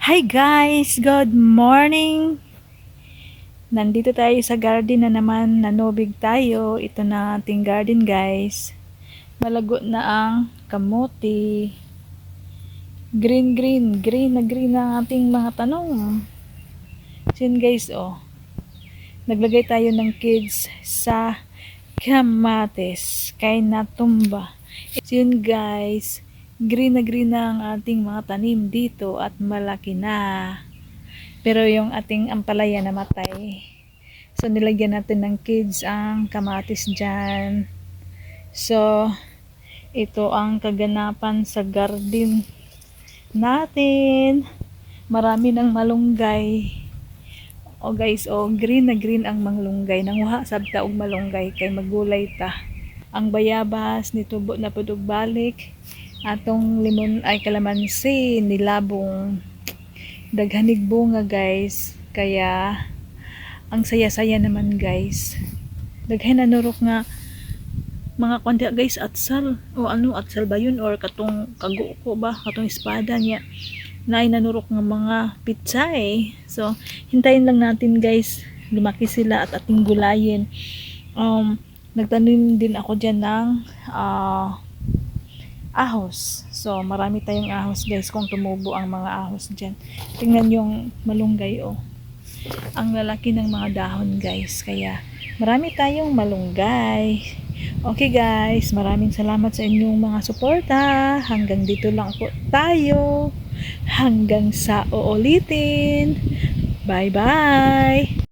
Hi guys! Good morning! Nandito tayo sa garden na naman, nanobig tayo. Ito na ating garden guys. Malago na ang kamote. Green, green, green na green ang ating mga tanong. So guys, oh. Naglagay tayo ng kids sa kamates. Kay natumba. So yun guys, green na green na ang ating mga tanim dito at malaki na. Pero yung ating ampalaya namatay. So nilagyan natin ng kids ang kamatis dyan. So ito ang kaganapan sa garden natin. Marami ng malunggay. O guys, o green na green ang malunggay. Nanguha sabta og malunggay kay magulay ta. Ang bayabas nitubo na pudog balik atong limon ay kalamansi nilabong. Daghanig bunga guys. Kaya ang saya-saya naman guys. Daghan na nurok nga mga konti guys atsal. O ano atsal ba yun? Or katong kaguko ba? Katong espada niya. Na nanurok nga mga pitsay so hintayin lang natin guys. Lumaki sila at ating gulayin. Um nagtanim din ako dyan ng ah ahos. So, marami tayong ahos guys kung tumubo ang mga ahos dyan. Tingnan yung malunggay oh. Ang lalaki ng mga dahon guys. Kaya, marami tayong malunggay. Okay guys, maraming salamat sa inyong mga suporta. Hanggang dito lang po tayo. Hanggang sa uulitin. Bye-bye!